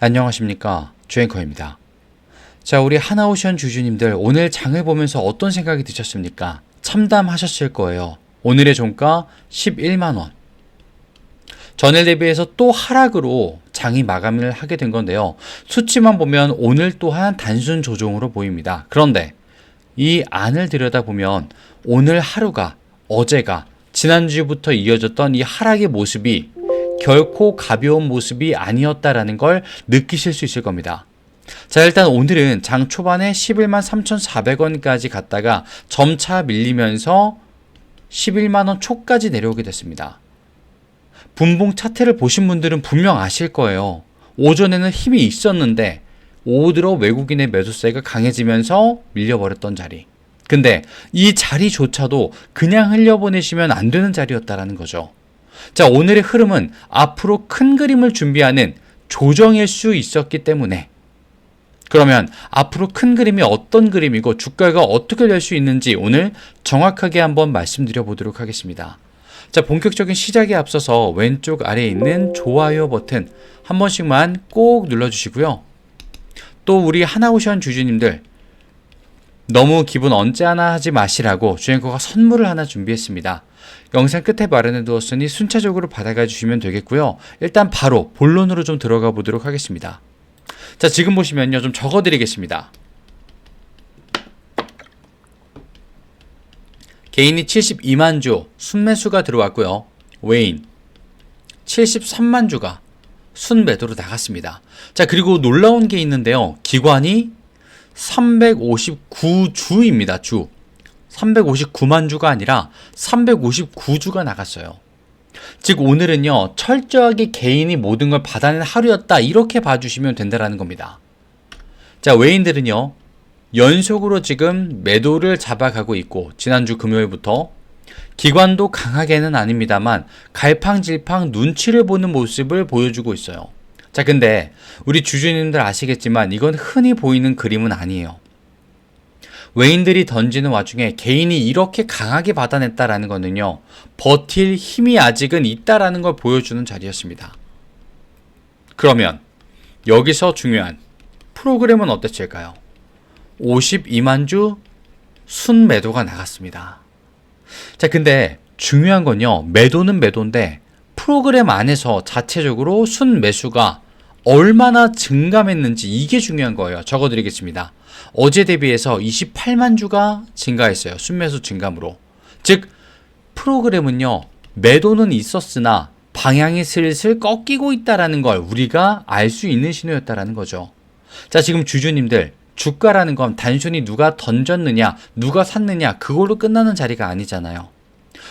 안녕하십니까 주앵커입니다. 자 우리 하나오션 주주님들 오늘 장을 보면서 어떤 생각이 드셨습니까? 참담하셨을 거예요. 오늘의 종가 11만원. 전일 대비해서 또 하락으로 장이 마감을 하게 된 건데요. 수치만 보면 오늘 또한 단순 조정으로 보입니다. 그런데 이 안을 들여다보면 오늘 하루가 어제가 지난주부터 이어졌던 이 하락의 모습이 결코 가벼운 모습이 아니었다라는 걸 느끼실 수 있을 겁니다. 자, 일단 오늘은 장 초반에 11만 3,400원까지 갔다가 점차 밀리면서 11만원 초까지 내려오게 됐습니다. 분봉 차트를 보신 분들은 분명 아실 거예요. 오전에는 힘이 있었는데 오후 들어 외국인의 매수세가 강해지면서 밀려버렸던 자리. 근데 이 자리조차도 그냥 흘려보내시면 안 되는 자리였다라는 거죠. 자, 오늘의 흐름은 앞으로 큰 그림을 준비하는 조정일 수 있었기 때문에 그러면 앞으로 큰 그림이 어떤 그림이고 주가가 어떻게 될 수 있는지 오늘 정확하게 한번 말씀드려 보도록 하겠습니다. 자, 본격적인 시작에 앞서서 왼쪽 아래에 있는 좋아요 버튼 한 번씩만 꼭 눌러 주시고요. 또 우리 하나오션 주주님들 너무 기분 언짢아 하지 마시라고 주행커가 선물을 하나 준비했습니다. 영상 끝에 마련해 두었으니 순차적으로 받아가 주시면 되겠고요. 일단 바로 본론으로 좀 들어가 보도록 하겠습니다. 자, 지금 보시면요. 좀 적어 드리겠습니다. 개인이 72만 주 순매수가 들어왔고요. 외인 73만 주가 순매도로 나갔습니다. 자, 그리고 놀라운 게 있는데요. 기관이 359주입니다. 주. 359만 주가 아니라 359주가 나갔어요. 즉 오늘은요 철저하게 개인이 모든 걸 받아낸 하루였다 이렇게 봐주시면 된다라는 겁니다. 자 외인들은요 연속으로 지금 매도를 잡아가고 있고 지난주 금요일부터 기관도 강하게는 아닙니다만 갈팡질팡 눈치를 보는 모습을 보여주고 있어요. 자 근데 우리 주주님들 아시겠지만 이건 흔히 보이는 그림은 아니에요. 외인들이 던지는 와중에 개인이 이렇게 강하게 받아냈다라는 거는요, 버틸 힘이 아직은 있다라는 걸 보여주는 자리였습니다. 그러면 여기서 중요한 프로그램은 어땠을까요? 52만 주 순매도가 나갔습니다. 자, 근데 중요한 건요, 매도는 매도인데 프로그램 안에서 자체적으로 순매수가 얼마나 증감했는지 이게 중요한 거예요. 적어 드리겠습니다. 어제 대비해서 28만 주가 증가했어요. 순매수 증감으로. 즉 프로그램은요. 매도는 있었으나 방향이 슬슬 꺾이고 있다라는 걸 우리가 알 수 있는 신호였다라는 거죠. 자, 지금 주주님들 주가라는 건 단순히 누가 던졌느냐, 누가 샀느냐 그걸로 끝나는 자리가 아니잖아요.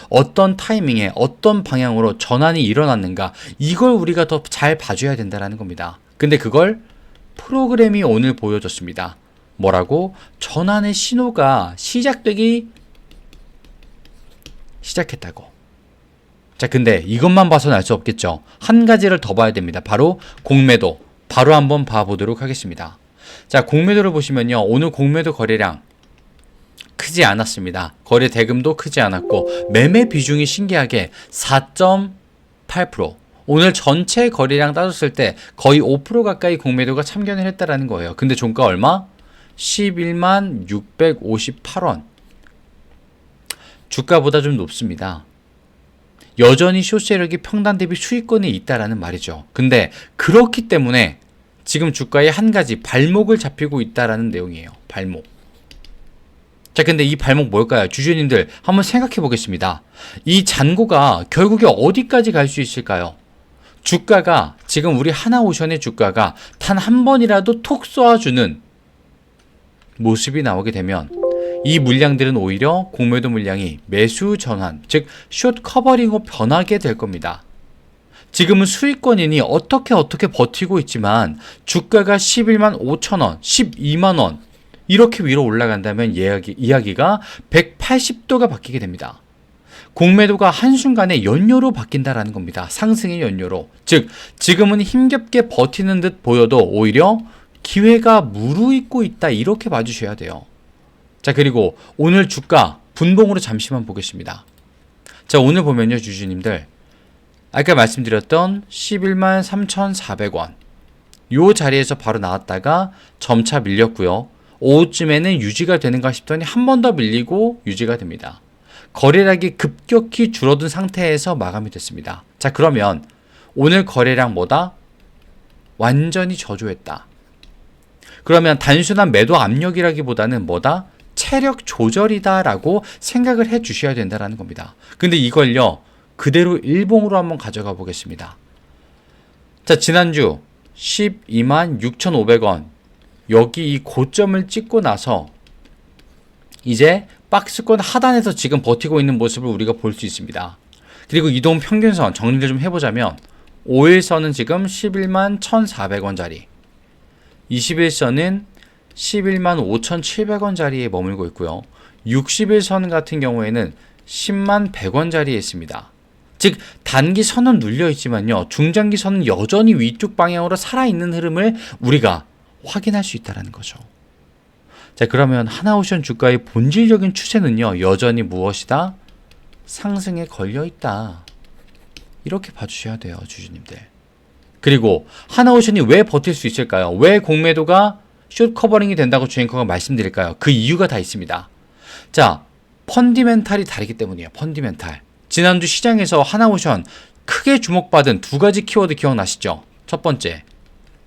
어떤 타이밍에 어떤 방향으로 전환이 일어났는가 이걸 우리가 더 잘 봐줘야 된다라는 겁니다. 근데 그걸 프로그램이 오늘 보여줬습니다. 뭐라고? 전환의 신호가 시작되기 시작했다고. 자, 근데 이것만 봐서는 알 수 없겠죠. 한 가지를 더 봐야 됩니다. 바로 공매도. 바로 한번 봐보도록 하겠습니다. 자, 공매도를 보시면요. 오늘 공매도 거래량 크지 않았습니다. 거래 대금도 크지 않았고 매매 비중이 신기하게 4.8%. 오늘 전체 거래량 따졌을 때 거의 5% 가까이 공매도가 참견을 했다라는 거예요. 근데 종가 얼마? 11만 658원. 주가보다 좀 높습니다. 여전히 쇼세력이 평단 대비 수익권이 있다라는 말이죠. 근데 그렇기 때문에 지금 주가에 한 가지 발목을 잡히고 있다라는 내용이에요. 발목. 자, 근데 이 발목 뭘까요? 주주님들 한번 생각해 보겠습니다. 이 잔고가 결국에 어디까지 갈 수 있을까요? 주가가 지금 우리 하나오션의 주가가 단 한 번이라도 톡 쏘아주는 모습이 나오게 되면 이 물량들은 오히려 공매도 물량이 매수 전환, 즉 숏 커버링으로 변하게 될 겁니다. 지금은 수익권이니 어떻게 어떻게 버티고 있지만 주가가 11만 5천 원, 12만 원 이렇게 위로 올라간다면 이야기, 이야기가 180도가 바뀌게 됩니다. 공매도가 한순간에 연료로 바뀐다라는 겁니다. 상승의 연료로. 즉, 지금은 힘겹게 버티는 듯 보여도 오히려 기회가 무르익고 있다. 이렇게 봐주셔야 돼요. 자, 그리고 오늘 주가 분봉으로 잠시만 보겠습니다. 자, 오늘 보면요, 주주님들. 아까 말씀드렸던 11만 3,400원. 요 자리에서 바로 나왔다가 점차 밀렸고요. 오후쯤에는 유지가 되는가 싶더니 한 번 더 밀리고 유지가 됩니다. 거래량이 급격히 줄어든 상태에서 마감이 됐습니다. 자, 그러면 오늘 거래량 뭐다? 완전히 저조했다. 그러면 단순한 매도 압력이라기보다는 뭐다? 체력 조절이다라고 생각을 해 주셔야 된다라는 겁니다. 근데 이걸요, 그대로 일봉으로 한번 가져가 보겠습니다. 자, 지난주 12만 6,500원. 여기 이 고점을 찍고 나서 이제 박스권 하단에서 지금 버티고 있는 모습을 우리가 볼 수 있습니다. 그리고 이동 평균선 정리를 좀 해보자면 5일선은 지금 11만 1,400원짜리 21선은 11만 5,700원짜리에 머물고 있고요. 60일선 같은 경우에는 10만 100원짜리에 있습니다. 즉 단기 선은 눌려 있지만요. 중장기 선은 여전히 위쪽 방향으로 살아 있는 흐름을 우리가 확인할 수 있다는 거죠. 자, 그러면 하나오션 주가의 본질적인 추세는요. 여전히 무엇이다? 상승에 걸려 있다. 이렇게 봐주셔야 돼요, 주주님들. 그리고 하나오션이 왜 버틸 수 있을까요? 왜 공매도가 숏 커버링이 된다고 주행커가 말씀드릴까요? 그 이유가 다 있습니다. 자, 펀디멘탈이 다르기 때문이에요. 펀디멘탈. 지난주 시장에서 하나오션 크게 주목받은 두 가지 키워드 기억나시죠? 첫 번째,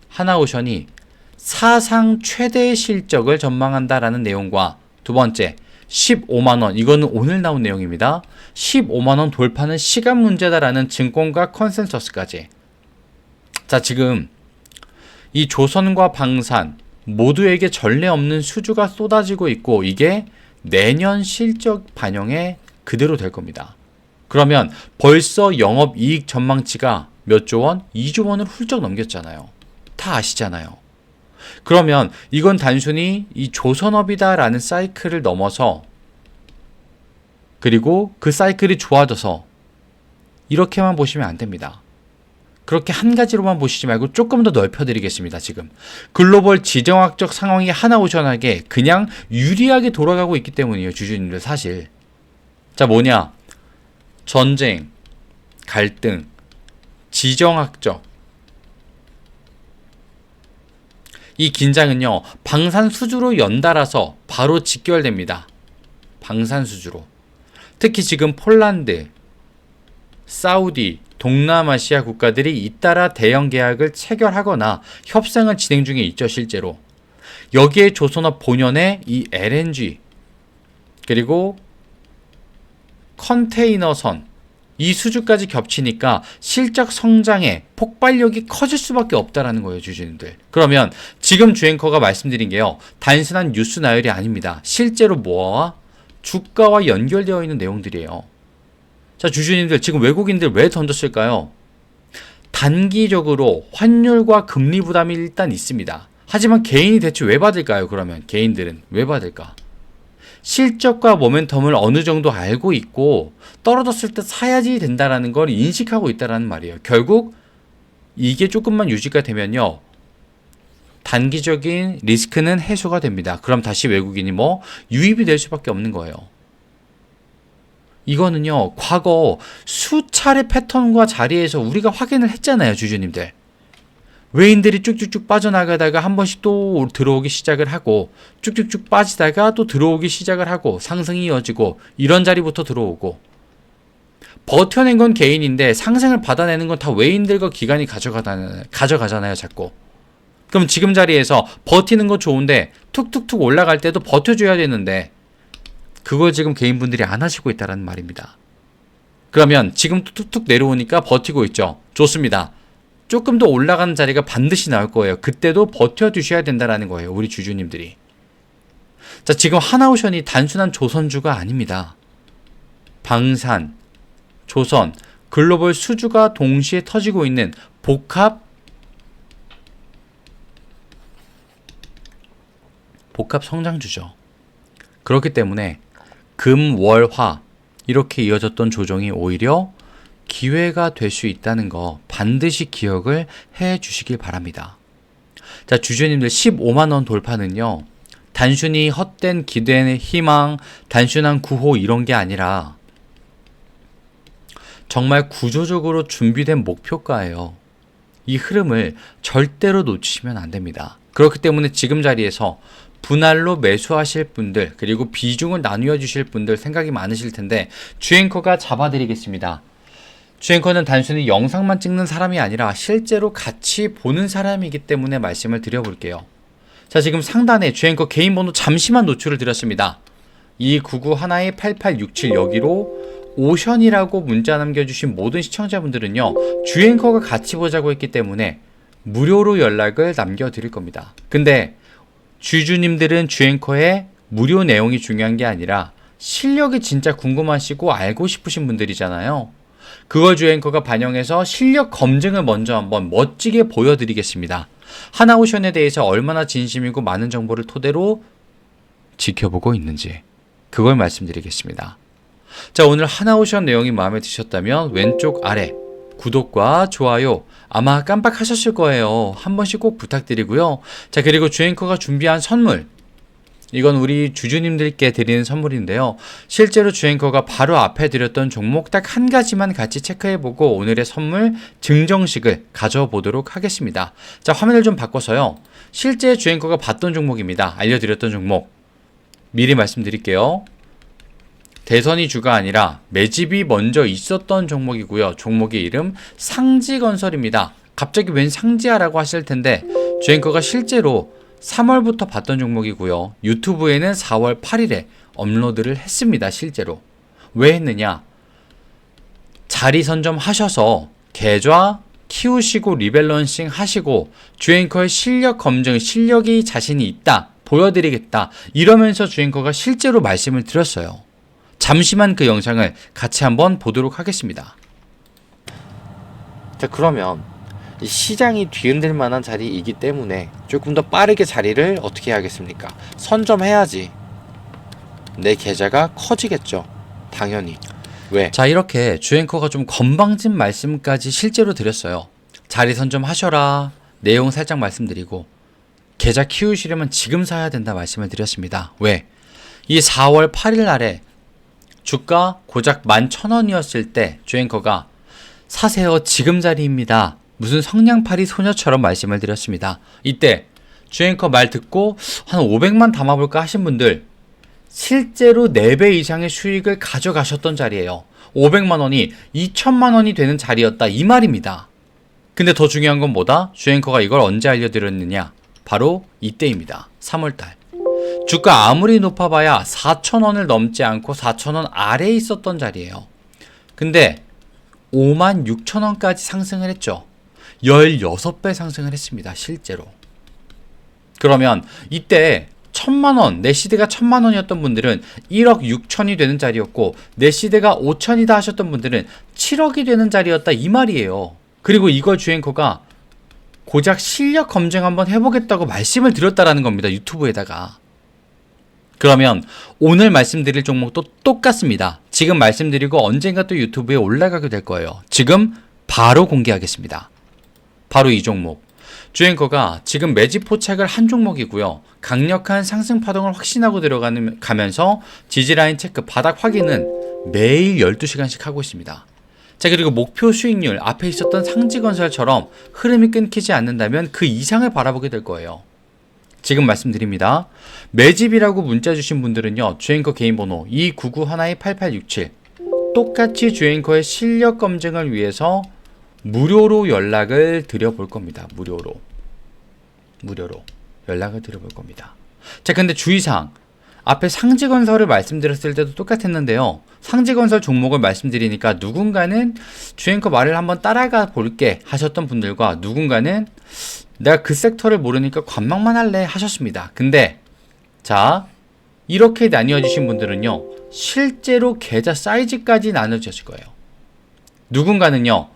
하나오션이 사상 최대 실적을 전망한다라는 내용과 두 번째, 15만원. 이거는 오늘 나온 내용입니다. 15만원 돌파는 시간 문제다라는 증권가 컨센서스까지. 자, 지금 이 조선과 방산 모두에게 전례 없는 수주가 쏟아지고 있고 이게 내년 실적 반영에 그대로 될 겁니다. 그러면 벌써 영업 이익 전망치가 몇 조 원? 2조 원을 훌쩍 넘겼잖아요. 다 아시잖아요. 그러면 이건 단순히 이 조선업이다라는 사이클을 넘어서 그리고 그 사이클이 좋아져서 이렇게만 보시면 안 됩니다. 그렇게 한 가지로만 보시지 말고 조금 더 넓혀드리겠습니다. 지금 글로벌 지정학적 상황이 하나오션하게 그냥 유리하게 돌아가고 있기 때문이에요. 주주님들 사실. 자 뭐냐? 전쟁, 갈등, 지정학적 이 긴장은요 방산 수주로 연달아서 바로 직결됩니다. 방산 수주로. 특히 지금 폴란드, 사우디, 동남아시아 국가들이 잇따라 대형 계약을 체결하거나 협상을 진행 중에 있죠, 실제로. 여기에 조선업 본연의 이 LNG, 그리고 컨테이너선, 이 수주까지 겹치니까 실적 성장에 폭발력이 커질 수밖에 없다라는 거예요, 주주님들. 그러면 지금 주행커가 말씀드린 게요, 단순한 뉴스 나열이 아닙니다. 실제로 뭐와 주가와 연결되어 있는 내용들이에요. 자, 주주님들 지금 외국인들 왜 던졌을까요? 단기적으로 환율과 금리 부담이 일단 있습니다. 하지만 개인이 대체 왜 받을까요? 그러면 개인들은 왜 받을까? 실적과 모멘텀을 어느 정도 알고 있고 떨어졌을 때 사야지 된다라는 걸 인식하고 있다라는 말이에요. 결국 이게 조금만 유지가 되면요. 단기적인 리스크는 해소가 됩니다. 그럼 다시 외국인이 뭐 유입이 될 수밖에 없는 거예요. 이거는요, 과거 수차례 패턴과 자리에서 우리가 확인을 했잖아요, 주주님들. 외인들이 쭉쭉쭉 빠져나가다가 한 번씩 또 들어오기 시작을 하고, 쭉쭉쭉 빠지다가 또 들어오기 시작을 하고, 상승이 이어지고, 이런 자리부터 들어오고, 버텨낸 건 개인인데 상승을 받아내는 건 다 외인들과 기관이 가져가잖아요, 자꾸. 그럼 지금 자리에서 버티는 거 좋은데 툭툭툭 올라갈 때도 버텨줘야 되는데 그걸 지금 개인분들이 안 하시고 있다는 말입니다. 그러면 지금 툭툭 내려오니까 버티고 있죠. 좋습니다. 조금 더 올라가는 자리가 반드시 나올 거예요. 그때도 버텨주셔야 된다는 거예요. 우리 주주님들이. 자, 지금 하나오션이 단순한 조선주가 아닙니다. 방산, 조선, 글로벌 수주가 동시에 터지고 있는 복합 복합 성장주죠. 그렇기 때문에 금, 월, 화 이렇게 이어졌던 조정이 오히려 기회가 될 수 있다는 거 반드시 기억을 해 주시길 바랍니다. 자, 주주님들 15만 원 돌파는요. 단순히 헛된 기대, 희망, 단순한 구호 이런 게 아니라 정말 구조적으로 준비된 목표가예요. 이 흐름을 절대로 놓치시면 안 됩니다. 그렇기 때문에 지금 자리에서 분할로 매수하실 분들 그리고 비중을 나누어 주실 분들 생각이 많으실 텐데 주앵커가 잡아드리겠습니다. 주앵커는 단순히 영상만 찍는 사람이 아니라 실제로 같이 보는 사람이기 때문에 말씀을 드려볼게요. 자 지금 상단에 주앵커 개인 번호 잠시만 노출을 드렸습니다. 299 하나의 8867 여기로 오션이라고 문자 남겨주신 모든 시청자분들은요 주앵커가 같이 보자고 했기 때문에 무료로 연락을 남겨드릴 겁니다. 근데 주주님들은 주앵커의 무료 내용이 중요한 게 아니라 실력이 진짜 궁금하시고 알고 싶으신 분들이잖아요. 그걸 주앵커가 반영해서 실력 검증을 먼저 한번 멋지게 보여드리겠습니다. 하나오션에 대해서 얼마나 진심이고 많은 정보를 토대로 지켜보고 있는지 그걸 말씀드리겠습니다. 자, 오늘 하나오션 내용이 마음에 드셨다면 왼쪽 아래 구독과 좋아요 아마 깜빡하셨을 거예요. 한 번씩 꼭 부탁드리고요. 자, 그리고 주앵커가 준비한 선물 이건 우리 주주님들께 드리는 선물인데요. 실제로 주앵커가 바로 앞에 드렸던 종목 딱 한 가지만 같이 체크해보고 오늘의 선물 증정식을 가져보도록 하겠습니다. 자, 화면을 좀 바꿔서요. 실제 주앵커가 봤던 종목입니다. 알려드렸던 종목. 미리 말씀드릴게요. 대선이 주가 아니라 매집이 먼저 있었던 종목이고요. 종목의 이름 상지건설입니다. 갑자기 웬 상지야라고 하실 텐데 주앵커가 실제로 3월부터 봤던 종목이고요. 유튜브에는 4월 8일에 업로드를 했습니다. 실제로. 왜 했느냐? 자리 선점하셔서 계좌 키우시고 리밸런싱 하시고 주앵커의 실력 검증, 실력이 자신이 있다. 보여드리겠다. 이러면서 주앵커가 실제로 말씀을 드렸어요. 잠시만 그 영상을 같이 한번 보도록 하겠습니다. 자 그러면 이 시장이 뒤흔들 만한 자리이기 때문에 조금 더 빠르게 자리를 어떻게 해야겠습니까? 선점해야지 내 계좌가 커지겠죠. 당연히. 왜? 자, 이렇게 주앵커가 좀 건방진 말씀까지 실제로 드렸어요. 자리 선점하셔라. 내용 살짝 말씀드리고 계좌 키우시려면 지금 사야 된다 말씀을 드렸습니다. 왜? 이 4월 8일 날에 주가 고작 11,000원이었을 때 주앵커가 사세요. 지금 자리입니다. 무슨 성냥팔이 소녀처럼 말씀을 드렸습니다. 이때 주앵커 말 듣고 한 500만 담아볼까 하신 분들 실제로 4배 이상의 수익을 가져가셨던 자리예요. 500만 원이 2천만 원이 되는 자리였다 이 말입니다. 근데 더 중요한 건 뭐다? 주앵커가 이걸 언제 알려드렸느냐? 바로 이때입니다. 3월달. 주가 아무리 높아봐야 4천원을 넘지 않고 4천원 아래에 있었던 자리예요. 근데 5만 6천원까지 상승을 했죠. 16배 상승을 했습니다. 실제로. 그러면 이때 천만 원, 내 시대가 천만 원이었던 분들은 1억 6천이 되는 자리였고 내 시대가 5천이다 하셨던 분들은 7억이 되는 자리였다 이 말이에요. 그리고 이걸 주앵커가 고작 실력 검증 한번 해보겠다고 말씀을 드렸다라는 겁니다. 유튜브에다가. 그러면 오늘 말씀드릴 종목도 똑같습니다. 지금 말씀드리고 언젠가 또 유튜브에 올라가게 될 거예요. 지금 바로 공개하겠습니다. 바로 이 종목. 주앵커가 지금 매집 포착을 한 종목이고요. 강력한 상승 파동을 확신하고 들어가는 가면서 지지라인 체크 바닥 확인은 매일 12시간씩 하고 있습니다. 자, 그리고 목표 수익률 앞에 있었던 상지건설처럼 흐름이 끊기지 않는다면 그 이상을 바라보게 될 거예요. 지금 말씀드립니다. 매집이라고 문자 주신 분들은요. 주앵커 개인 번호 299 하나의 8867 똑같이 주앵커의 실력 검증을 위해서 무료로 연락을 드려볼 겁니다. 무료로. 무료로 연락을 드려볼 겁니다. 자, 근데 주의사항. 앞에 상지건설을 말씀드렸을 때도 똑같았는데요. 상지건설 종목을 말씀드리니까 누군가는 주앵커 말을 한번 따라가 볼게 하셨던 분들과 누군가는 내가 그 섹터를 모르니까 관망만 할래 하셨습니다. 근데 자 이렇게 나뉘어주신 분들은요 실제로 계좌 사이즈까지 나눠졌을 거예요. 누군가는요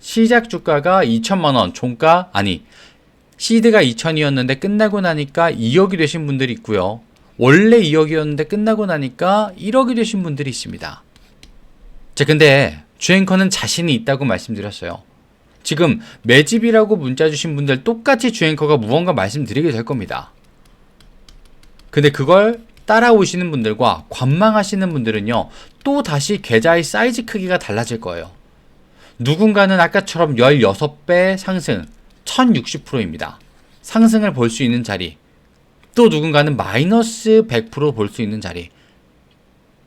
시작 주가가 2천만 원, 종가 아니 시드가 2천이었는데 끝나고 나니까 2억이 되신 분들이 있고요. 원래 2억이었는데 끝나고 나니까 1억이 되신 분들이 있습니다. 자, 근데 주앵커는 자신이 있다고 말씀드렸어요. 지금 매집이라고 문자 주신 분들 똑같이 주앵커가 무언가 말씀드리게 될 겁니다. 근데 그걸 따라오시는 분들과 관망하시는 분들은요, 또 다시 계좌의 사이즈 크기가 달라질 거예요. 누군가는 아까처럼 16배 상승 1060%입니다. 상승을 볼 수 있는 자리. 또 누군가는 마이너스 100%볼 수 있는 자리.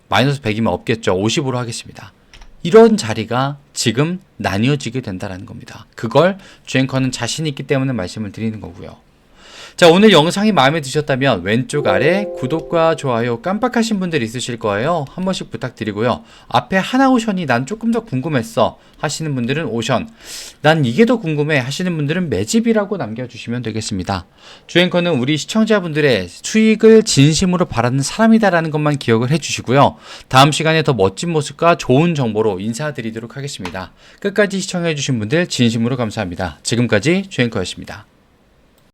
마이너스 100이면 없겠죠. 50으로 하겠습니다. 이런 자리가 지금 나뉘어지게 된다는 겁니다. 그걸 주앵커는 자신 있기 때문에 말씀을 드리는 거고요. 자, 오늘 영상이 마음에 드셨다면 왼쪽 아래 구독과 좋아요 깜빡하신 분들 있으실 거예요. 한 번씩 부탁드리고요. 앞에 하나 오션이 난 조금 더 궁금했어 하시는 분들은 오션, 난 이게 더 궁금해 하시는 분들은 매집이라고 남겨주시면 되겠습니다. 주앵커는 우리 시청자분들의 수익을 진심으로 바라는 사람이다라는 것만 기억을 해주시고요. 다음 시간에 더 멋진 모습과 좋은 정보로 인사드리도록 하겠습니다. 끝까지 시청해주신 분들 진심으로 감사합니다. 지금까지 주앵커였습니다.